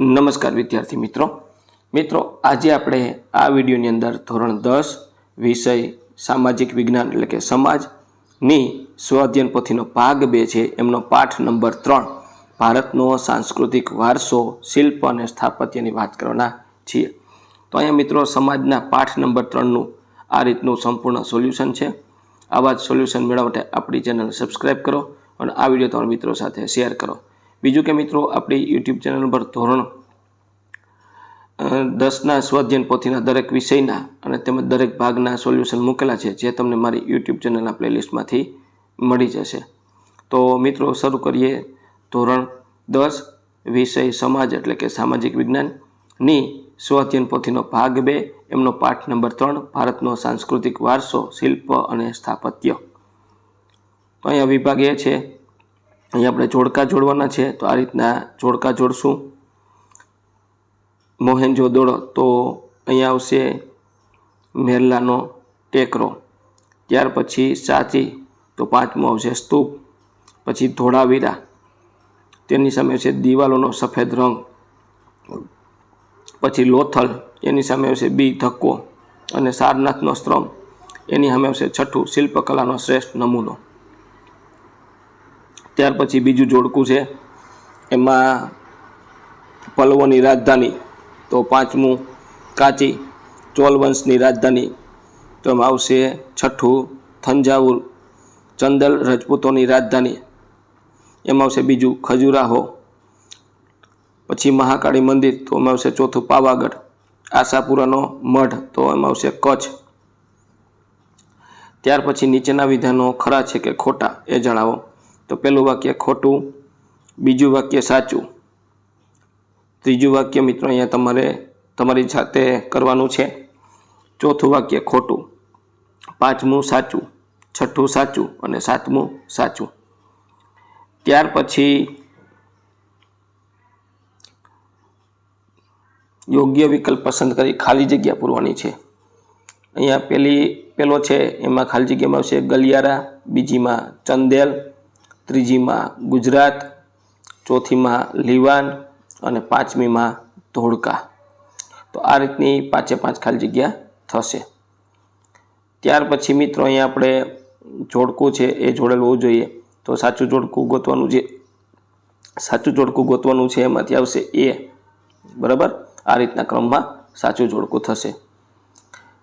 નમસ્કાર વિદ્યાર્થી મિત્રો. મિત્રો, આજે આપણે આ વિડીયોની અંદર ધોરણ દસ, વિષય સામાજિક વિજ્ઞાન એટલે કે સમાજની સ્વાધ્યન પોથીનો ભાગ બે છે. એમનો પાઠ નંબર ત્રણ, ભારતનો સાંસ્કૃતિક વારસો, શિલ્પ અને સ્થાપત્યની વાત કરવાના છીએ. તો અહીંયા મિત્રો, સમાજના પાઠ નંબર ત્રણનું આ રીતનું સંપૂર્ણ સોલ્યુશન છે. આવા જ સોલ્યુશન મેળવવા માટે આપણી ચેનલ સબસ્ક્રાઈબ કરો અને આ વીડિયો તમારા મિત્રો સાથે શેર કરો. બીજું કે મિત્રો, આપણી યુટ્યુબ ચેનલ પર ધોરણ દસના સ્વાધ્યન પોથીના દરેક વિષયના અને તેમજ દરેક ભાગના સોલ્યુશન મૂકેલા છે, જે તમને મારી યુટ્યુબ ચેનલના પ્લેલિસ્ટમાંથી મળી જશે. તો મિત્રો, શરૂ કરીએ. ધોરણ દસ, વિષય સમાજ એટલે કે સામાજિક વિજ્ઞાનની સ્વાધ્યન પોથીનો ભાગ બે, એમનો પાઠ નંબર ત્રણ, ભારતનો સાંસ્કૃતિક વારસો, શિલ્પ અને સ્થાપત્ય. તો અહીંયા વિભાગ એ છે. અહીંયા આપણે જોડકા જોડવાના છે, તો આ રીતના જોડકા જોડશું. મોહેન્જો દોડો, તો અહીંયા આવશે મેરલાનો ટેકરો. ત્યાર પછી સાચી, તો પાંચમો આવશે સ્તૂપ. પછી ધોળાવીરા. તેની સામે આવશે દિવાલોનો સફેદ રંગ. પછી લોથલ, એની સામે આવશે બી ધક્કો. અને સારનાથનો સ્ત્રમ એની સામે આવશે છઠ્ઠું શિલ્પકલાનો શ્રેષ્ઠ નમૂનો. ત્યાર પછી બીજું જોડકું છે. એમાં પલ્લવોની રાજધાની, તો પાંચમું કાચી ચોલ વંશની રાજધાની, તો એમાં આવશે છઠ્ઠું થંજાવુર ચંદલ રજપૂતોની રાજધાની, એમાં આવશે બીજું ખજુરાહો, પછી મહાકાળી મંદિર, તો એમાં આવશે ચોથું પાવાગઢ, આશાપુરાનો મઢ, તો એમાં આવશે કચ્છ. ત્યાર પછી નીચેના વિધાનો ખરા છે કે ખોટા એ જણાવો. તો પહેલું વાક્ય ખોટું, બીજું વાક્ય સાચું. ત્રીજું વાક્ય મિત્રો અહીંયા તમારે, તમારી જાતે કરવાનું છે. ચોથું વાક્ય ખોટું, પાંચમું સાચું, છઠ્ઠું સાચું અને સાતમું સાચું. ત્યાર પછી યોગ્ય વિકલ્પ પસંદ કરી ખાલી જગ્યા પૂરવાની છે. અહીંયા પેલી, પેલો છે, એમાં ખાલી જગ્યામાં આવશે ગલિયારા, બીજીમાં ચંદેલ ત્રીજીમાં ગુજરાત, ચોથીમાં લીવાન અને પાંચમીમાં ધોળકા. તો આ રીતની પાંચે પાંચ ખાલી જગ્યા થશે. ત્યાર પછી મિત્રો અહીંયા આપણે જોડકું છે એ જોડેલું હોવું જોઈએ. તો સાચું જોડકું ગોતવાનું છે સાચું જોડકું ગોતવાનું છે એમાંથી આવશે એ. બરાબર? આ રીતના ક્રમમાં સાચું જોડકું થશે.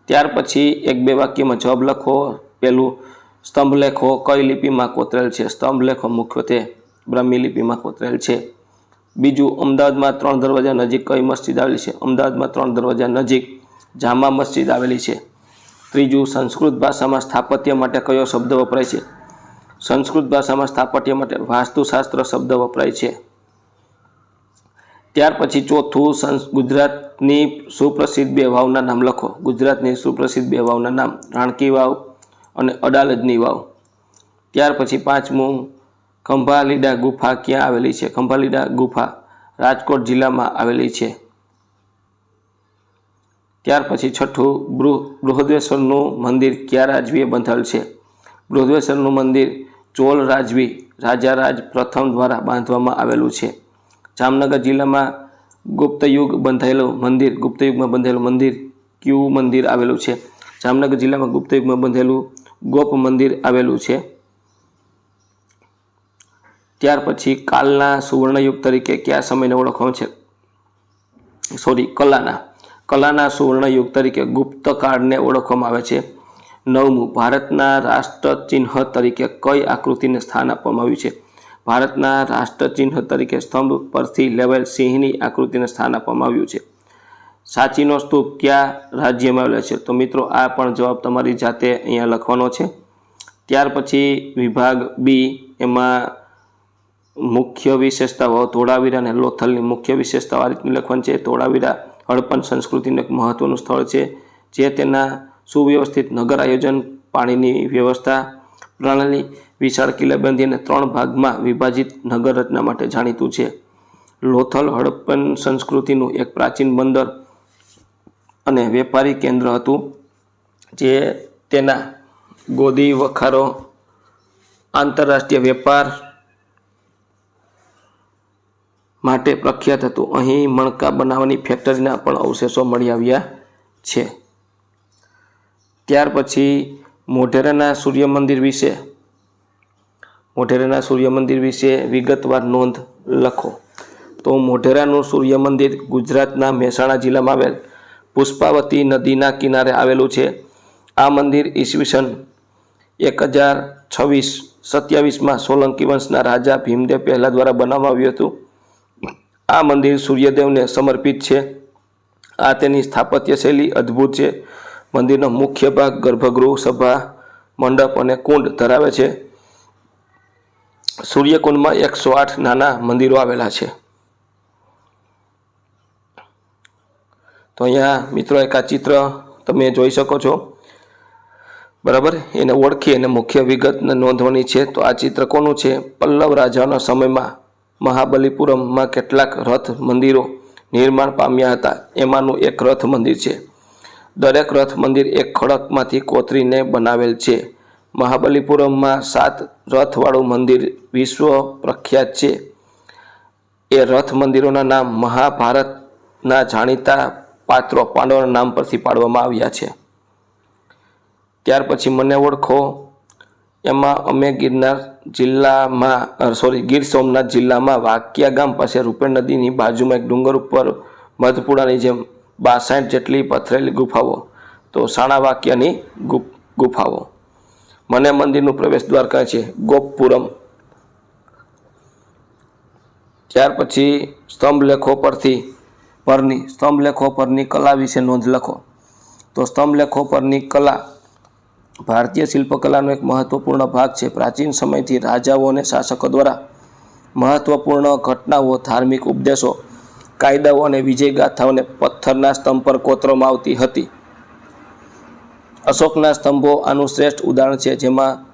ત્યાર પછી એક બે વાક્યમાં જવાબ લખો. પેલું સ્તંભ લેખો કઈ લિપિમાં કોતરેલ છે? સ્તંભ લેખો મુખ્યત્વે બ્રહ્મી લિપિમાં કોતરેલ છે. બીજું, અમદાવાદમાં ત્રણ દરવાજા નજીક કઈ મસ્જિદ આવેલી છે? અમદાવાદમાં ત્રણ દરવાજા નજીક જામા મસ્જિદ આવેલી છે. ત્રીજું, સંસ્કૃત ભાષામાં સ્થાપત્ય માટે કયો શબ્દ વપરાય છે? સંસ્કૃત ભાષામાં સ્થાપત્ય માટે વાસ્તુશાસ્ત્ર શબ્દ વપરાય છે. ત્યાર પછી ચોથું ગુજરાતની સુપ્રસિદ્ધ બે વાવના નામ લખો. ગુજરાતની સુપ્રસિદ્ધ બે વાવના નામ રાણકી વાવ અને અડાલજની વાવ. ત્યાર પછી પાંચમું ખંભાલીડા ગુફા ક્યાં આવેલી છે? ખંભાલીડા ગુફા રાજકોટ જિલ્લામાં આવેલી છે. ત્યાર પછી છઠ્ઠું બૃહ, બૃહદેશ્વરનું મંદિર ક્યાં રાજવીએ બંધાયેલ છે? બૃહદેશ્વરનું મંદિર ચોલ રાજવી, રાજારાજ પ્રથમ દ્વારા બાંધવામાં આવેલું છે. જામનગર જિલ્લામાં ગુપ્તયુગ બંધાયેલું મંદિર, ગુપ્તયુગમાં બંધાયેલું મંદિર ક્યુ મંદિર આવેલું છે? જામનગર જિલ્લામાં ગુપ્તયુગમાં બંધાયેલું ગોપ મંદિર આવેલું છે. ત્યાર પછી કાલના સુવર્ણયુગ તરીકે કયા સમયને ઓળખવામાં છે? સોરી કલાના. કલાના સુવર્ણયુગ તરીકે ગુપ્ત કાળને ઓળખવામાં આવે છે. નવમું, ભારતના રાષ્ટ્રચિહ્ન તરીકે કઈ આકૃતિને સ્થાન આપવામાં આવ્યું છે? ભારતના રાષ્ટ્રચિહ્ન તરીકે સ્તંભ પરથી લેવાયેલ સિંહની આકૃતિને સ્થાન આપવામાં આવ્યું છે. સાચીનો સ્તૂપ કયા રાજ્યમાં આવેલો છે? તો મિત્રો, આ પણ જવાબ તમારી જાતે અહીંયા લખવાનો છે. ત્યાર પછી વિભાગ બી એમાં મુખ્ય વિશેષતાઓ, ધોળાવીરા અને લોથલની મુખ્ય વિશેષતાઓ આ રીતની લખવાની છે. ધોળાવીરા હડપન સંસ્કૃતિનું એક મહત્વનું સ્થળ છે, જે તેના સુવ્યવસ્થિત નગર આયોજન, પાણીની વ્યવસ્થા, પ્રણાલી, વિશાળ કિલ્લાબંધી અને ત્રણ ભાગમાં વિભાજિત નગર રચના માટે જાણીતું છે. લોથલ હડપ્પન સંસ્કૃતિનું એક પ્રાચીન બંદર અને વેપારી કેન્દ્ર હતું, જે તેના ગોદી, વખારો, આંતરરાષ્ટ્રીય વેપાર માટે પ્રખ્યાત હતું. અહીં મણકા બનાવવાની ફેક્ટરીના પણ અવશેષો મળી આવ્યા છે. ત્યાર પછી મોઢેરાના સૂર્ય મંદિર વિશે, મોઢેરાના સૂર્ય મંદિર વિશે વિગતવાર નોંધ લખો. તો મોઢેરાનું સૂર્ય મંદિર ગુજરાતના મહેસાણા જિલ્લામાં આવેલ પુષ્પાવતી નદીના કિનારે આવેલું છે. આ મંદિર ઈસવીસન એક હજાર છવ્વીસ સત્યાવીસમાં સોલંકી વંશના રાજા ભીમદેવ પહેલા દ્વારા બનાવવામાં આવ્યું હતું. આ મંદિર સૂર્યદેવને સમર્પિત છે. આ તેની સ્થાપત્ય શૈલી અદ્ભુત છે. મંદિરનો મુખ્ય ભાગ ગર્ભગૃહ, સભા, મંડપ અને કુંડ ધરાવે છે. સૂર્યકુંડમાં એકસો આઠ નાના મંદિરો આવેલા છે. તો અહીંયા મિત્રો એક આ ચિત્ર તમે જોઈ શકો છો. બરાબર? એને ઓળખી અને મુખ્ય વિગતને નોંધવાની છે. તો આ ચિત્ર કોનું છે? પલ્લવ રાજાના સમયમાં મહાબલીપુરમમાં કેટલાક રથ મંદિરો નિર્માણ પામ્યા હતા. એમાંનું એક રથ મંદિર છે. દરેક રથ મંદિર એક ખડકમાંથી કોતરીને બનાવેલ છે. મહાબલીપુરમમાં સાત રથવાળું મંદિર વિશ્વ પ્રખ્યાત છે. એ રથ મંદિરોના નામ મહાભારતના જાણીતા પાત્રો પાંડવોના નામ પરથી પાડવામાં આવ્યા છે. ત્યાર પછી મને ઓળખો, એમાં અમે ગિરનાર જિલ્લામાં સોરી ગીર સોમનાથ જિલ્લામાં વાકિયા ગામ પાસે રૂપેણ નદીની બાજુમાં એક ડુંગર ઉપર મધપુડાની જેમ બાસાઠ જેટલી પથરેલી ગુફાઓ, તો સાણા વાક્યની ગુફાઓ. મને મંદિરનું પ્રવેશ દ્વાર કહે છે, ગોપપુરમ. ત્યાર પછી સ્તંભ લેખો પરથી પરની સ્તંભલેખો પરની કલા વિશે નોંધ લખો. તો સ્તંભલેખો પરની કલા ભારતીય શિલ્પકલાનો એક મહત્વપૂર્ણ ભાગ છે. પ્રાચીન સમયથી રાજાઓ અને શાસકો દ્વારા મહત્વપૂર્ણ ઘટનાઓ, ધાર્મિક ઉપદેશો, કાયદાઓ અને વિજયગાથાઓને પથ્થરના સ્તંભ પર કોતરવામાં આવતી હતી. અશોકના સ્તંભો આનું શ્રેષ્ઠ ઉદાહરણ છે, જેમાં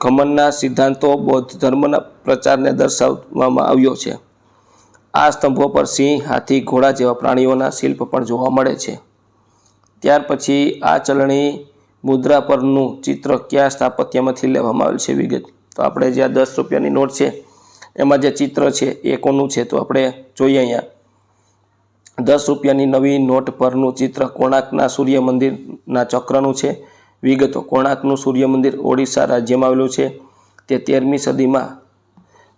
ઘમનના સિદ્ધાંતો, બૌદ્ધ ધર્મના પ્રચારને દર્શાવવામાં આવ્યો છે. આ સ્તંભો પર સિંહ, હાથી, ઘોડા જેવા પ્રાણીઓના શિલ્પ પણ જોવા મળે છે. ત્યાર પછી આ ચલણી મુદ્રા પરનું ચિત્ર કયા સ્થાપત્યમાંથી લેવામાં આવેલ છે વિગત? તો આપણે જે આ દસ રૂપિયાની નોટ છે, એમાં જે ચિત્ર છે એ કોનું છે તો આપણે જોઈએ અહીંયા. દસ રૂપિયાની નવી નોટ પરનું ચિત્ર કોણાર્કના સૂર્ય મંદિરના ચક્રનું છે. વિગતો, કોણાર્કનું સૂર્ય મંદિર ઓડિશા રાજ્યમાં આવેલું છે. તે તેરમી સદીમાં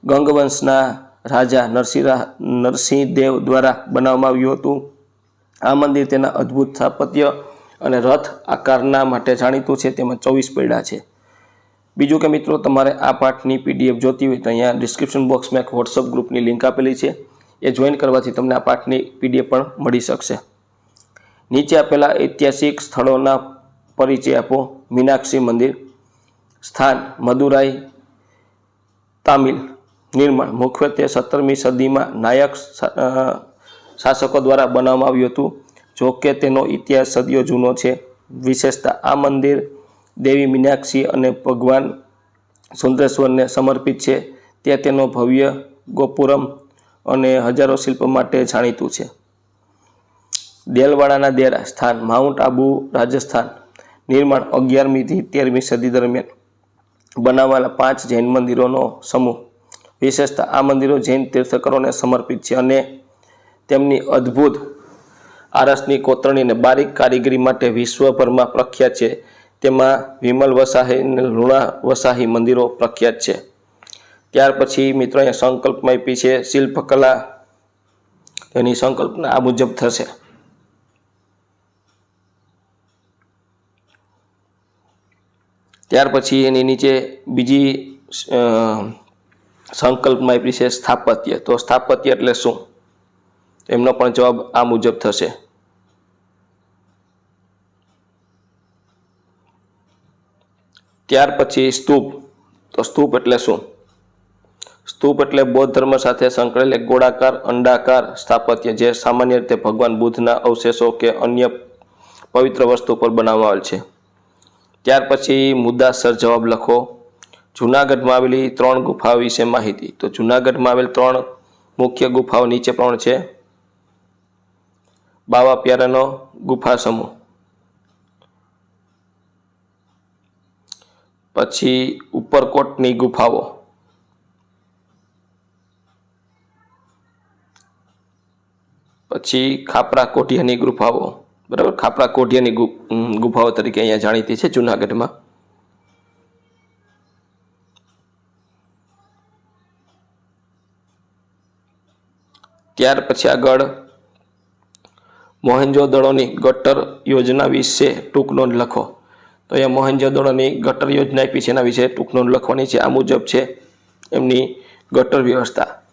ગંગવંશના રાજા નરસિંહ દેવ દ્વારા બનાવવામાં આવ્યું હતું. આ મંદિર તેના અદ્ભુત સ્થાપત્ય અને રથ આકારના માટે જાણીતું છે, તેમાં ચોવીસ પૈડા છે. બીજું કે મિત્રો, તમારે આ પાઠની પીડીએફ જોતી હોય તો અહીંયા ડિસ્ક્રિપ્શન બોક્સમાં એક વોટ્સઅપ ગ્રુપની લિંક આપેલી છે. એ જોઈન કરવાથી તમને આ પાઠની પીડીએફ પણ મળી શકશે. નીચે આપેલા ઐતિહાસિક સ્થળોના પરિચય આપો. મીનાક્ષી મંદિર, સ્થાન, મદુરાઈ, તામિલ. નિર્માણ મુખ્યત્વે સત્તરમી સદીમાં નાયક શાસકો દ્વારા બનાવવામાં આવ્યું હતું. જો કે તેનો ઇતિહાસ સદીઓ જૂનો છે. વિશેષતા આ મંદિર દેવી મીનાક્ષી અને ભગવાન સુંદરેશ્વરને સમર્પિત છે. તે તેનો ભવ્ય ગોપુરમ અને હજારો શિલ્પ માટે જાણીતું છે. દેલવાડાના દેરા સ્થાન, માઉન્ટ આબુ, રાજસ્થાન. નિર્માણ અગિયારમીથી તેરમી સદી દરમિયાન બનાવાયેલા પાંચ જૈન મંદિરોનો સમૂહ વિશેષતા આ મંદિરો જૈન તીર્થકરોને સમર્પિત છે અને તેમની અદ્ભુત આરસની કોતરણી અને બારીક કારીગરી માટે વિશ્વભરમાં પ્રખ્યાત છે. તેમાં વિમલ વસાહી અને લુણા વસાહી મંદિરો પ્રખ્યાત છે. ત્યાર પછી મિત્રો અહીંયા સંકલ્પમાં આપી છે, શિલ્પકલા એની સંકલ્પના આ મુજબ થશે. ત્યાર પછી એની નીચે બીજી સંકલ્પમાં આપી છે સ્થાપત્ય. તો સ્થાપત્ય એટલે શું? એમનો પણ જવાબ આ મુજબ થશે. ત્યાર પછી સ્તૂપ. તો સ્તૂપ એટલે શું? સ્તૂપ એટલે બૌદ્ધ ધર્મ સાથે સંકળાયેલ એક ગોળાકાર, અંડાકાર સ્થાપત્ય જે સામાન્ય રીતે ભગવાન બુદ્ધના અવશેષો કે અન્ય પવિત્ર વસ્તુ પર બનાવવામાં આવેલ છે. ત્યાર પછી મુદ્દાસર જવાબ લખો. જૂનાગઢમાં આવેલી ત્રણ ગુફાઓ વિશે માહિતી. તો જૂનાગઢમાં આવેલ ત્રણ મુખ્ય ગુફાઓ નીચે પણ છે. બાવા પ્યારાનો ગુફા સમૂહ. પછી ઉપરકોટની ગુફાઓ. પછી ખાપરા કોઠિયાની ગુફાઓ. બરાબર? ખાપરા કોઠિયાની ગુ- ગુફાઓ તરીકે અહીંયા જાણીતી છે જુનાગઢમાં. ત્યાર પછી આગળ મોહેન્જોદડોની ગટર યોજના વિશે ટૂંક નોંધ લખો. તો અહીંયા મોહેન્જોદડોની ગટર યોજના આપી છે, એના વિશે ટૂંક નોંધ લખવાની છે. આ મુજબ છે એમની ગટર વ્યવસ્થા.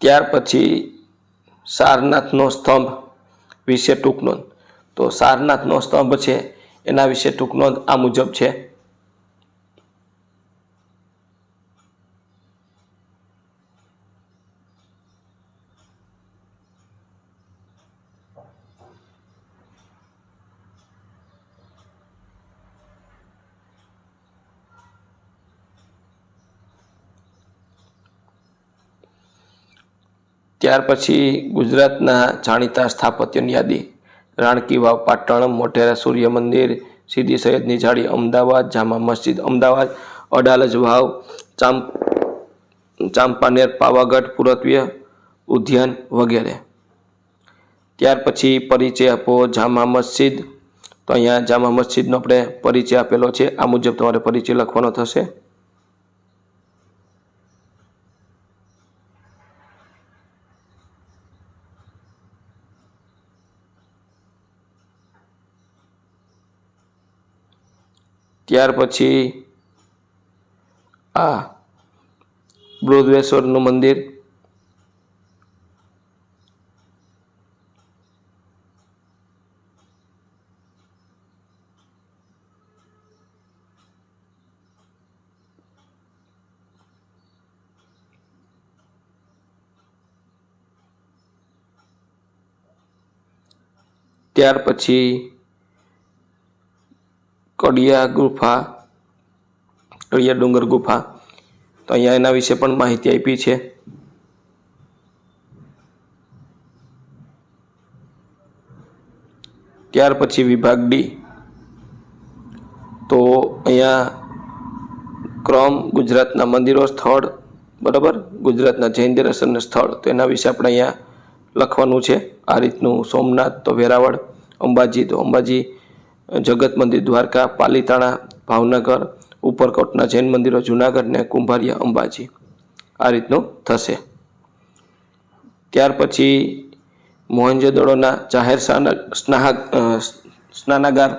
ત્યાર પછી સારનાથનો સ્તંભ વિશે ટૂંક નોંધ. તો સારનાથનો સ્તંભ છે, એના વિશે ટૂંક નોંધ આ મુજબ છે. ત્યાર પછી ગુજરાતના જાણીતા સ્થાપત્યની યાદી. રાણકી વાવ, પાટણ મોટેરા સૂર્ય મંદિર, સીધી સૈયદની જાળી, અમદાવાદ, જામા મસ્જિદ, અમદાવાદ, અડાલજ વાવ, ચાંપ, ચાંપાનેર, પાવાગઢ પુરાતત્વીય ઉદ્યાન વગેરે. ત્યાર પછી પરિચય આપો જામા મસ્જિદ. તો અહીંયા જામા મસ્જિદનો આપણે પરિચય આપેલો છે. આ મુજબ તમારે પરિચય લખવાનો થશે. ત્યાર પછી આ બૃહદેશ્વરનું મંદિર. ત્યાર પછી કડિયા ગુફા, કડિયા ડુંગર ગુફા. તો અહીંયા એના વિશે પણ માહિતી આપી છે. ત્યાર પછી વિભાગ ડી. તો અહીંયા ક્રમ ગુજરાતના મંદિરો સ્થળ, બરાબર? ગુજરાતના જૈન દેરાસરના સ્થળ. તો એના વિશે આપણે અહીંયા લખવાનું છે. આ રીતનું સોમનાથ, તો વેરાવળ, અંબાજી, તો અંબાજી જગત મંદિર, દ્વારકા, પાલીતાણા, ભાવનગર, ઉપરકોટના જૈન મંદિરો, જુનાગઢ ને કુંભારિયા, અંબાજી. આ રીતનું થશે. ત્યાર પછી મોહેંજોદડોના જાહેર સ્નાહક સ્નાનાગાર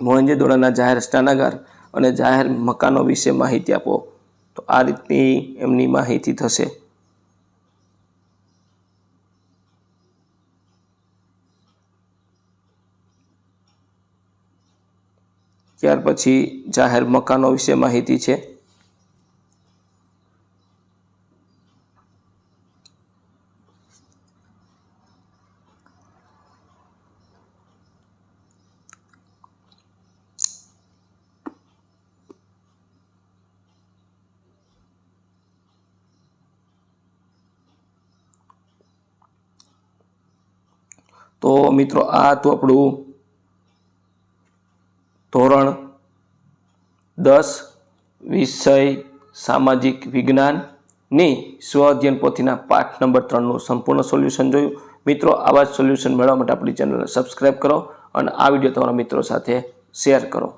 મોહેંજોદડોના જાહેર સ્નાનાગાર અને જાહેર મકાનો વિશે માહિતી આપો. તો આ રીતની એમની માહિતી થશે. ત્યાર પછી જાહેર મકાનો વિશે માહિતી છે. તો મિત્રો આ હતું આપણું ધોરણ દસ, વિષય, સામાજિક વિજ્ઞાનની સ્વ અધ્યયન પોથીના પાઠ નંબર ત્રણનું સંપૂર્ણ સોલ્યુશન જોયું. મિત્રો, આવા જ સોલ્યુશન મેળવવા માટે આપણી ચેનલને સબસ્ક્રાઈબ કરો અને આ વીડિયો તમારા મિત્રો સાથે શેર કરો.